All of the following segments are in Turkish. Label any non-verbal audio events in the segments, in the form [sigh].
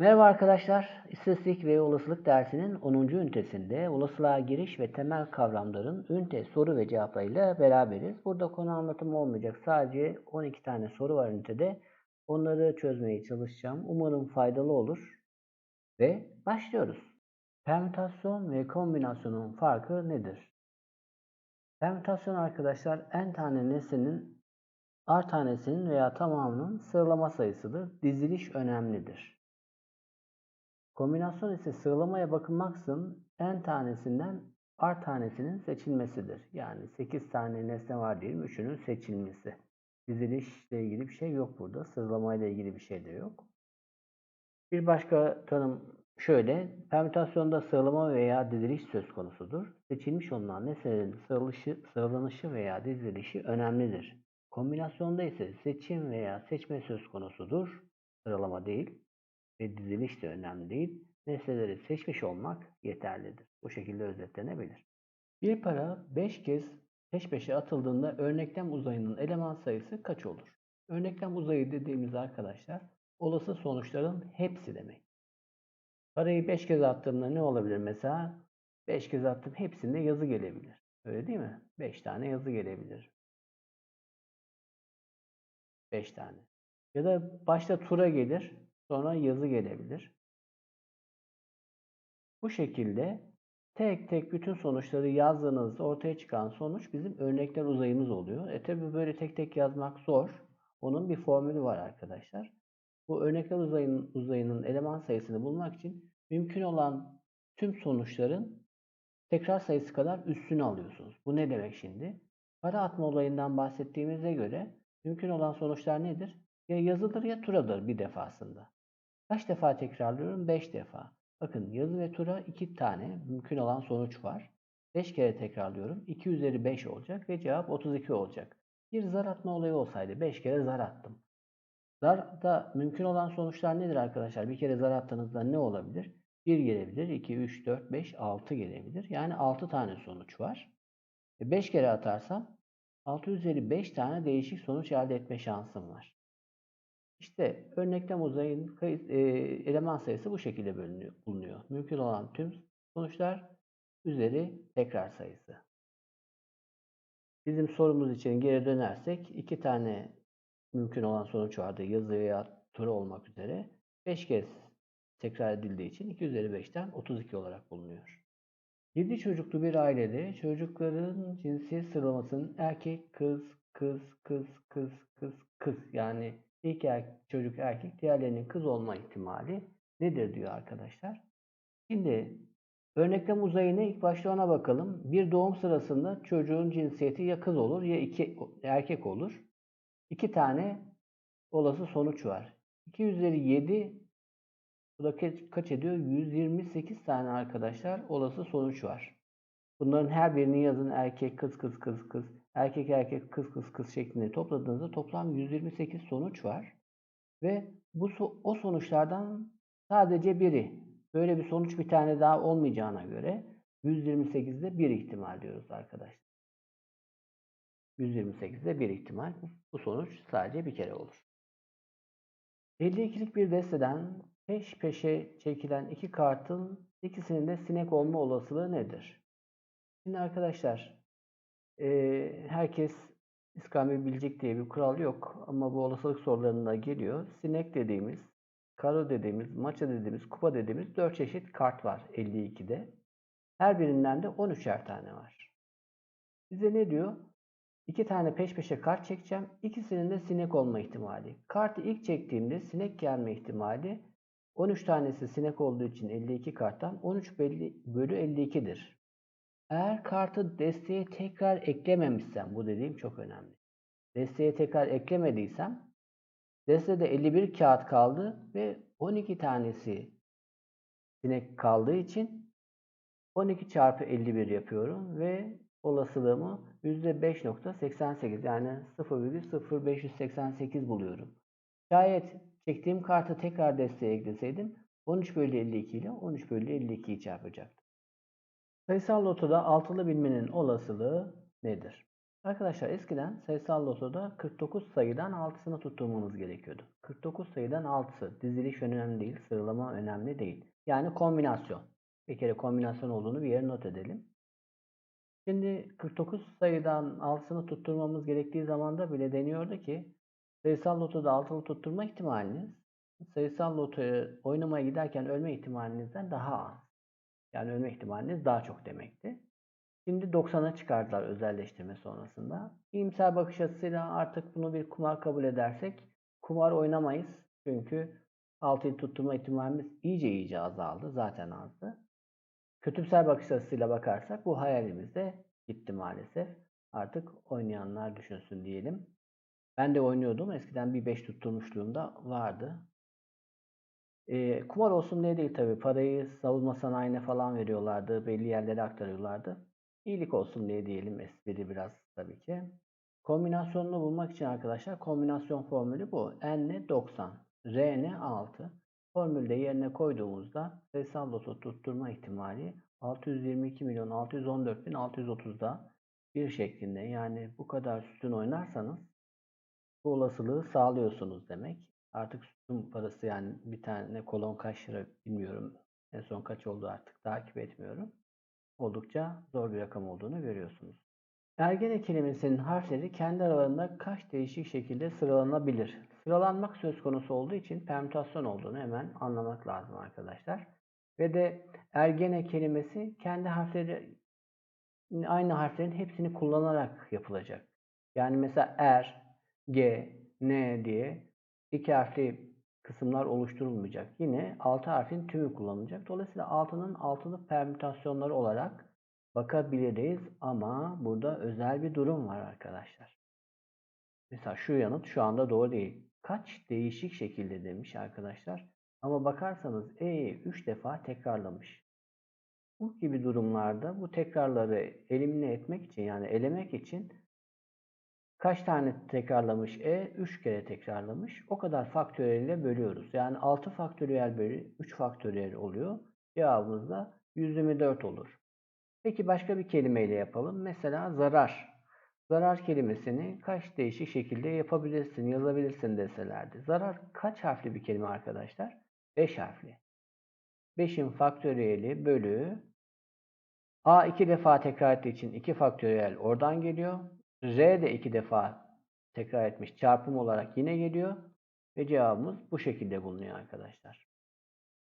Merhaba arkadaşlar. İstatistik ve olasılık dersinin 10. ünitesinde olasılığa giriş ve temel kavramların ünite soru ve cevaplarıyla beraberiz. Burada konu anlatımı olmayacak. Sadece 12 tane soru var ünitede. Onları çözmeye çalışacağım. Umarım faydalı olur. Ve başlıyoruz. Permütasyon ve kombinasyonun farkı nedir? Permütasyon arkadaşlar n tane nesnenin r tanesinin veya tamamının sıralama sayısıdır. Diziliş önemlidir. Kombinasyon ise sıralamaya bakılmaksızın n tanesinden r tanesinin seçilmesidir. Yani 8 tane nesne var diyelim, üçünün seçilmesi. Dizilişle ilgili bir şey yok burada. Sıralamayla ilgili bir şey de yok. Bir başka tanım şöyle. Permütasyonda sıralama veya diziliş söz konusudur. Seçilmiş olunan nesnelerin sıralışı, sıralanışı veya dizilişi önemlidir. Kombinasyonda ise seçim veya seçme söz konusudur. Sıralama değil ve diziliş de önemli değil. Nesneleri seçmiş olmak yeterlidir. Bu şekilde özetlenebilir. Bir para 5 kez peş peşe atıldığında örneklem uzayının eleman sayısı kaç olur? Örneklem uzayı dediğimiz arkadaşlar olası sonuçların hepsi demek. Parayı 5 kez attığımda ne olabilir mesela? 5 kez attım hepsinde yazı gelebilir. Öyle değil mi? 5 tane yazı gelebilir. 5 tane. Ya da başta tura gelir, sonra yazı gelebilir. Bu şekilde tek tek bütün sonuçları yazdığınızda ortaya çıkan sonuç bizim örnekler uzayımız oluyor. E tabi böyle tek tek yazmak zor. Onun bir formülü var arkadaşlar. Bu örnekler uzayının, uzayının eleman sayısını bulmak için mümkün olan tüm sonuçların tekrar sayısı kadar üstünü alıyorsunuz. Bu ne demek şimdi? Para atma olayından bahsettiğimize göre mümkün olan sonuçlar nedir? Ya yazıdır ya turadır bir defasında. Kaç defa tekrarlıyorum? 5 defa. Bakın yazı ve tura 2 tane mümkün olan sonuç var. 5 kere tekrarlıyorum. 2 üzeri 5 olacak ve cevap 32 olacak. Bir zar atma olayı olsaydı 5 kere zar attım. Zarda mümkün olan sonuçlar nedir arkadaşlar? Bir kere zar attığınızda ne olabilir? 1 gelebilir, 2, 3, 4, 5, 6 gelebilir. Yani 6 tane sonuç var. 5 kere atarsam 6 üzeri 5 tane değişik sonuç elde etme şansım var. İşte örneklem uzayın eleman sayısı bu şekilde bulunuyor. Mümkün olan tüm sonuçlar üzeri tekrar sayısı. Bizim sorumuz için geri dönersek iki tane mümkün olan sonuç vardı. Yazı veya tura olmak üzere. 5 kez tekrar edildiği için 2 üzeri 5'ten 32 olarak bulunuyor. 7 çocuklu bir ailede çocukların cinsiyet sıralamasının erkek, kız, kız, kız, kız, kız, kız yani ilk erkek, çocuk erkek, diğerlerinin kız olma ihtimali nedir diyor arkadaşlar. Şimdi örneklem uzayına ilk başta ona bakalım. Bir doğum sırasında çocuğun cinsiyeti ya kız olur ya iki erkek olur. İki tane olası sonuç var. 2 üzeri 7 bu da kaç ediyor? 128 tane arkadaşlar olası sonuç var. Bunların her birini yazın erkek kız kız kız kız erkek erkek kız kız kız şeklinde topladığınızda toplam 128 sonuç var. Ve bu o sonuçlardan sadece biri. Böyle bir sonuç bir tane daha olmayacağına göre 128'de bir ihtimal diyoruz arkadaşlar. 128'de bir ihtimal. Bu sonuç sadece bir kere olur. 52'lik bir desteden peş peşe çekilen iki kartın ikisinin de sinek olma olasılığı nedir? Şimdi arkadaşlar e, herkes iskambil bilecek diye bir kural yok ama bu olasılık sorularında geliyor. Sinek dediğimiz, karo dediğimiz, maça dediğimiz, kupa dediğimiz 4 çeşit kart var 52'de. Her birinden de 13'er tane var. Bize ne diyor? İki tane peş peşe kart çekeceğim. İkisinin de sinek olma ihtimali. Kartı ilk çektiğimde sinek gelme ihtimali 13 tanesi sinek olduğu için 52 karttan 13 bölü 52'dir. Eğer kartı desteğe tekrar eklememişsem, bu dediğim çok önemli. Desteğe tekrar eklemediysem, destede 51 kağıt kaldı ve 12 tanesi sinek kaldığı için 12 çarpı 51 yapıyorum ve olasılığımı %5.88 yani 0,0588 buluyorum. Şayet çektiğim kartı tekrar desteğe ekleseydim 13 bölü 52 ile 13 bölü 52'yi çarpacaktım. Sayısal lotoda altılı bilmenin olasılığı nedir? Arkadaşlar eskiden sayısal lotoda 49 sayıdan 6'sını tutturmamız gerekiyordu. 49 sayıdan 6'sı. Diziliş önemli değil, sıralama önemli değil. Yani kombinasyon. Bir kere kombinasyon olduğunu bir yere not edelim. Şimdi 49 sayıdan 6'sını tutturmamız gerektiği zaman da bile deniyordu ki sayısal lotoda 6'lı tutturma ihtimaliniz sayısal lotoyu oynamaya giderken ölme ihtimalinizden daha az. Yani ölme ihtimaliniz daha çok demekti. Şimdi 90'a çıkardılar özelleştirme sonrasında. İyimser bakış açısıyla artık bunu bir kumar kabul edersek kumar oynamayız. Çünkü 6'yı tutturma ihtimalimiz iyice iyice azaldı. Zaten azdı. Kötümser bakış açısıyla bakarsak bu hayalimiz de gitti maalesef. Artık oynayanlar düşünsün diyelim. Ben de oynuyordum. Eskiden bir 5 tutturmuşluğum da vardı. E, kumar olsun diye değil tabii. Parayı savunma sanayine falan veriyorlardı. Belli yerlere aktarıyorlardı. İyilik olsun diye diyelim espri biraz tabii ki. Kombinasyonunu bulmak için arkadaşlar kombinasyon formülü bu. N 90, R 6. Formülde yerine koyduğumuzda sayısal loto tutturma ihtimali 622 milyon 614 bin 630'da bir şeklinde yani bu kadar sütun oynarsanız bu olasılığı sağlıyorsunuz demek. Artık sütun parası yani bir tane kolon kaç lira bilmiyorum. En son kaç oldu artık takip etmiyorum. Oldukça zor bir rakam olduğunu görüyorsunuz. Ergene kelimesinin harfleri kendi aralarında kaç değişik şekilde sıralanabilir? Sıralanmak söz konusu olduğu için permütasyon olduğunu hemen anlamak lazım arkadaşlar. Ve de ergene kelimesi kendi harfleri aynı harflerin hepsini kullanarak yapılacak. Yani mesela er, g, n diye iki harfli kısımlar oluşturulmayacak. Yine altı harfin tümü kullanılacak. Dolayısıyla altının altılı permütasyonları olarak bakabiliriz ama burada özel bir durum var arkadaşlar. Mesela şu yanıt şu anda doğru değil. Kaç değişik şekilde demiş arkadaşlar. Ama bakarsanız E'yi 3 defa tekrarlamış. Bu gibi durumlarda bu tekrarları elimine etmek için yani elemek için kaç tane tekrarlamış E? 3 kere tekrarlamış. O kadar faktöriyel ile bölüyoruz. Yani 6 faktöriyel bölü 3 faktöriyel oluyor. Cevabımız da 124 olur. Peki başka bir kelimeyle yapalım. Mesela zarar. Zarar kelimesini kaç değişik şekilde yapabilirsin, yazabilirsin deselerdi. Zarar kaç harfli bir kelime arkadaşlar? 5 harfli. 5'in faktöriyeli bölü A iki defa tekrar ettiği için 2 faktöriyel oradan geliyor. R de iki defa tekrar etmiş çarpım olarak yine geliyor. Ve cevabımız bu şekilde bulunuyor arkadaşlar.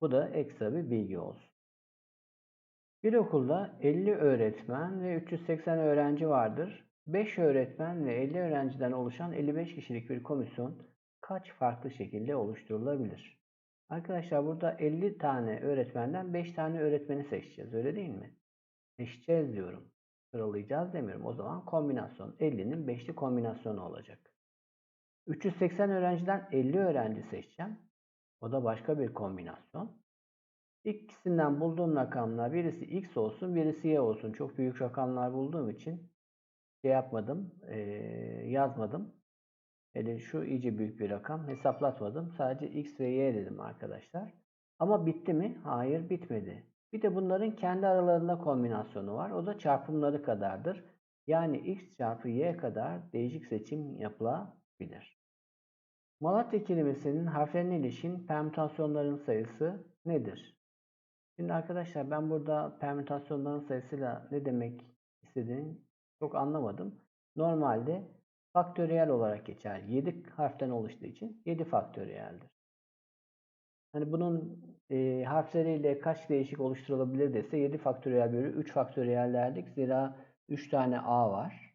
Bu da ekstra bir bilgi olsun. Bir okulda 50 öğretmen ve 380 öğrenci vardır. 5 öğretmen ve 50 öğrenciden oluşan 55 kişilik bir komisyon kaç farklı şekilde oluşturulabilir? Arkadaşlar burada 50 tane öğretmenden 5 tane öğretmeni seçeceğiz. Öyle değil mi? Seçeceğiz diyorum. Sıralayacağız demiyorum. O zaman kombinasyon 50'nin 5'li kombinasyonu olacak. 380 öğrenciden 50 öğrenci seçeceğim. O da başka bir kombinasyon. İkisinden bulduğum rakamlar birisi x olsun, birisi y olsun. Çok büyük rakamlar bulduğum için şey yapmadım, e, yazmadım. Hele şu iyice büyük bir rakam. Hesaplatmadım. Sadece x ve y dedim arkadaşlar. Ama bitti mi? Hayır bitmedi. Bir de bunların kendi aralarında kombinasyonu var. O da çarpımları kadardır. Yani x çarpı y kadar değişik seçim yapılabilir. Malatya kelimesinin harflerine ilişkin permütasyonların sayısı nedir? Şimdi arkadaşlar ben burada permütasyonların sayısıyla ne demek istediğini çok anlamadım. Normalde faktöriyel olarak geçer. 7 harften oluştuğu için 7 faktöriyeldir. Hani bunun e, harfleriyle kaç değişik oluşturulabilir dese 7 faktöriyel bölü 3 faktöriyel derdik. Zira 3 tane A var.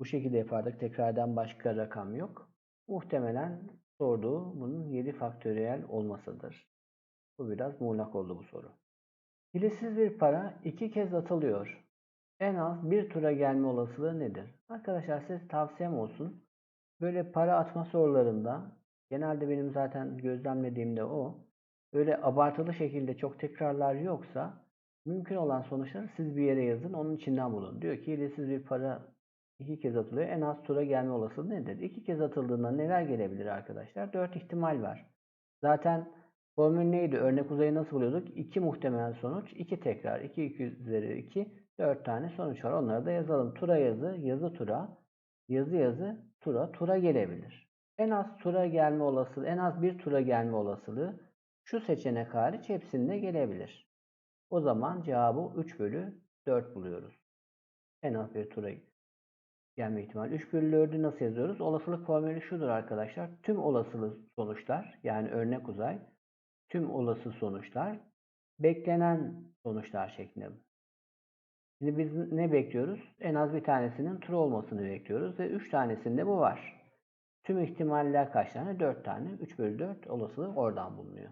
Bu şekilde yapardık. Tekrardan başka rakam yok. Muhtemelen sorduğu bunun 7 faktöriyel olmasıdır. Bu biraz muğlak oldu bu soru. Hilesiz bir para iki kez atılıyor. En az bir tura gelme olasılığı nedir? Arkadaşlar size tavsiyem olsun. Böyle para atma sorularında genelde benim zaten gözlemlediğimde o. Böyle abartılı şekilde çok tekrarlar yoksa mümkün olan sonuçları siz bir yere yazın. Onun içinden bulun. Diyor ki hilesiz bir para iki kez atılıyor. En az tura gelme olasılığı nedir? İki kez atıldığında neler gelebilir arkadaşlar? Dört ihtimal var. Zaten formül neydi? Örnek uzayı nasıl buluyorduk? İki muhtemel sonuç, iki tekrar. 2 2 üzeri 2 4 tane sonuç var. Onları da yazalım. Tura yazı, yazı tura, yazı yazı, tura, tura gelebilir. En az tura gelme olasılığı, en az bir tura gelme olasılığı şu seçenek hariç hepsinde gelebilir. O zaman cevabı 3 bölü 4 buluyoruz. En az bir tura gelme ihtimali. 3 bölü 4'ü nasıl yazıyoruz? Olasılık formülü şudur arkadaşlar. Tüm olasılık sonuçlar yani örnek uzay tüm olası sonuçlar beklenen sonuçlar şeklinde. Şimdi biz ne bekliyoruz? En az bir tanesinin true olmasını bekliyoruz ve 3 tanesinde bu var. Tüm ihtimaller kaç tane? 4 tane. 3 bölü 4 olasılık oradan bulunuyor.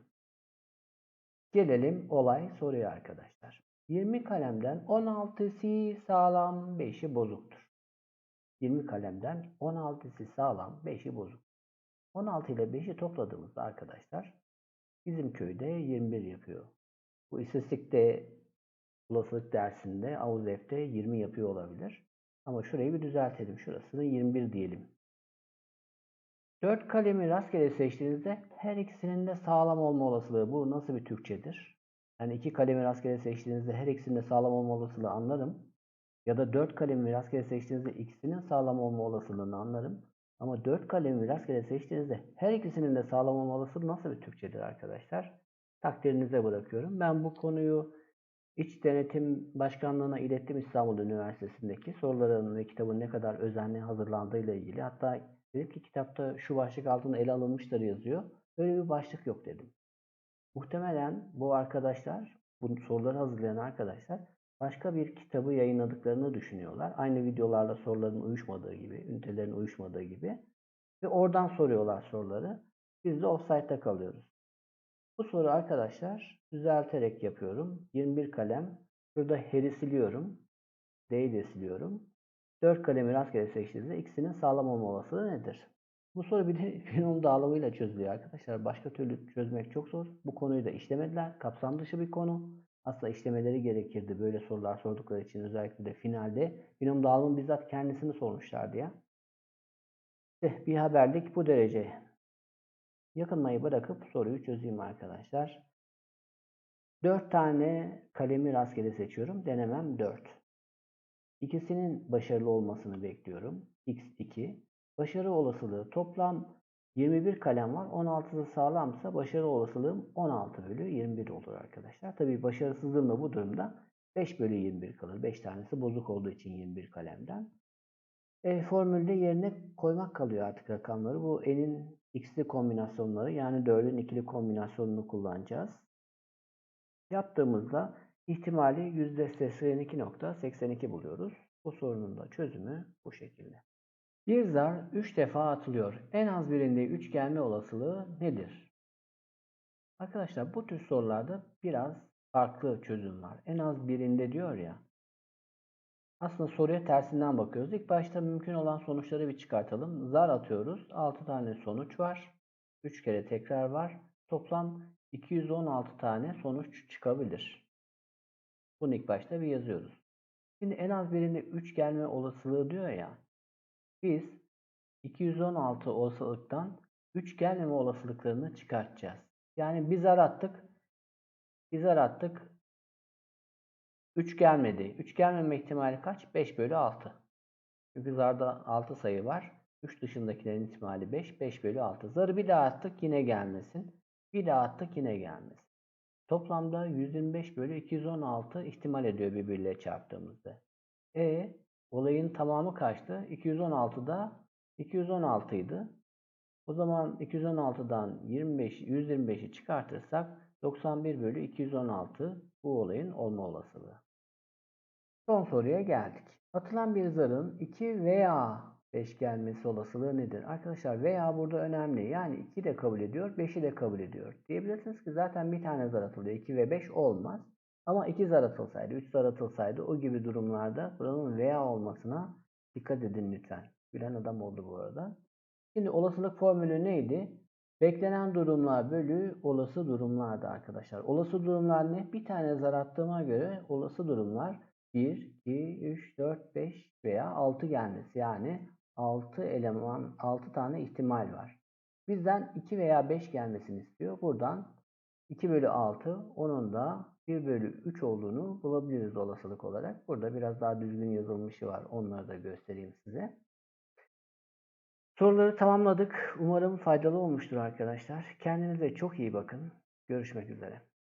Gelelim olay soruya arkadaşlar. 20 kalemden 16'sı sağlam, 5'i bozuktur. 20 kalemden 16'sı sağlam, 5'i bozuk. 16 ile 5'i topladığımızda arkadaşlar bizim köyde 21 yapıyor. Bu istatistikte olasılık dersinde AUZEF'te 20 yapıyor olabilir. Ama şurayı bir düzeltelim. Şurasını 21 diyelim. 4 kalemi rastgele seçtiğinizde her ikisinin de sağlam olma olasılığı. Bu nasıl bir Türkçedir? Yani iki kalemi rastgele seçtiğinizde her ikisinin de sağlam olma olasılığı anlarım. Ya da 4 kalemi rastgele seçtiğinizde ikisinin sağlam olma olasılığını anlarım. Ama 4 kalemi rastgele seçtiğinizde her ikisinin de sağlam olma olasılığı nasıl bir Türkçedir arkadaşlar? Takdirinize bırakıyorum. Ben bu konuyu İç Denetim Başkanlığı'na ilettim İstanbul Üniversitesi'ndeki soruların ve kitabın ne kadar özenli hazırlandığıyla ilgili. Hatta dedim ki kitapta şu başlık altında ele alınmıştır yazıyor. Böyle bir başlık yok dedim. Muhtemelen bu arkadaşlar, bu soruları hazırlayan arkadaşlar başka bir kitabı yayınladıklarını düşünüyorlar. Aynı videolarda soruların uyuşmadığı gibi, ünitelerin uyuşmadığı gibi. Ve oradan soruyorlar soruları. Biz de offside'da kalıyoruz. Bu soru arkadaşlar düzelterek yapıyorum. 21 kalem. Burada heri siliyorum. D'yi de siliyorum. 4 kalemi rastgele seçtiğinizde ikisinin sağlam olma olasılığı nedir? Bu soru bir de [laughs] binom dağılımıyla çözülüyor arkadaşlar. Başka türlü çözmek çok zor. Bu konuyu da işlemediler. Kapsam dışı bir konu. Aslında işlemeleri gerekirdi böyle sorular sordukları için özellikle de finalde. Binom dağılımı bizzat kendisini sormuşlardı ya. İşte bir haberlik bu derece. Yakınmayı bırakıp soruyu çözeyim arkadaşlar. 4 tane kalemi rastgele seçiyorum. Denemem 4. İkisinin başarılı olmasını bekliyorum. x2. Başarı olasılığı toplam 21 kalem var. 16'sı sağlamsa başarı olasılığım 16 bölü 21 olur arkadaşlar. Tabii başarısızlığım da bu durumda 5 bölü 21 kalır. 5 tanesi bozuk olduğu için 21 kalemden. E, formülde yerine koymak kalıyor artık rakamları. Bu n'in x'li kombinasyonları yani 4'ün ikili kombinasyonunu kullanacağız. Yaptığımızda ihtimali %82.82 buluyoruz. Bu sorunun da çözümü bu şekilde. Bir zar 3 defa atılıyor. En az birinde 3 gelme olasılığı nedir? Arkadaşlar bu tür sorularda biraz farklı çözüm var. En az birinde diyor ya. Aslında soruya tersinden bakıyoruz. İlk başta mümkün olan sonuçları bir çıkartalım. Zar atıyoruz. 6 tane sonuç var. 3 kere tekrar var. Toplam 216 tane sonuç çıkabilir. Bunu ilk başta bir yazıyoruz. Şimdi en az birinde 3 gelme olasılığı diyor ya. Biz 216 olasılıktan 3 gelmeme olasılıklarını çıkartacağız. Yani bir zar attık. Bir zar attık. 3 gelmedi. 3 gelmeme ihtimali kaç? 5 bölü 6. Çünkü zarda 6 sayı var. 3 dışındakilerin ihtimali 5. 5 bölü 6. Zarı bir daha attık yine gelmesin. Bir daha attık yine gelmesin. Toplamda 125 bölü 216 ihtimal ediyor birbiriyle çarptığımızda. E olayın tamamı kaçtı? 216'da 216 idi. O zaman 216'dan 25, 125'i çıkartırsak 91 bölü 216 bu olayın olma olasılığı. Son soruya geldik. Atılan bir zarın 2 veya 5 gelmesi olasılığı nedir? Arkadaşlar veya burada önemli. Yani 2 de kabul ediyor, 5'i de kabul ediyor. Diyebilirsiniz ki zaten bir tane zar atılıyor. 2 ve 5 olmaz. Ama 2 zar atılsaydı, 3 zar atılsaydı o gibi durumlarda buranın veya olmasına dikkat edin lütfen. Bilen adam oldu bu arada. Şimdi olasılık formülü neydi? Beklenen durumlar bölü olası durumlardı arkadaşlar. Olası durumlar ne? Bir tane zar attığıma göre olası durumlar 1, 2, 3, 4, 5 veya 6 gelmesi. Yani 6 eleman, 6 tane ihtimal var. Bizden 2 veya 5 gelmesini istiyor. Buradan 2 bölü 6 onun da 1 bölü 3 olduğunu bulabiliriz olasılık olarak. Burada biraz daha düzgün yazılmışı var. Onları da göstereyim size. Soruları tamamladık. Umarım faydalı olmuştur arkadaşlar. Kendinize çok iyi bakın. Görüşmek üzere.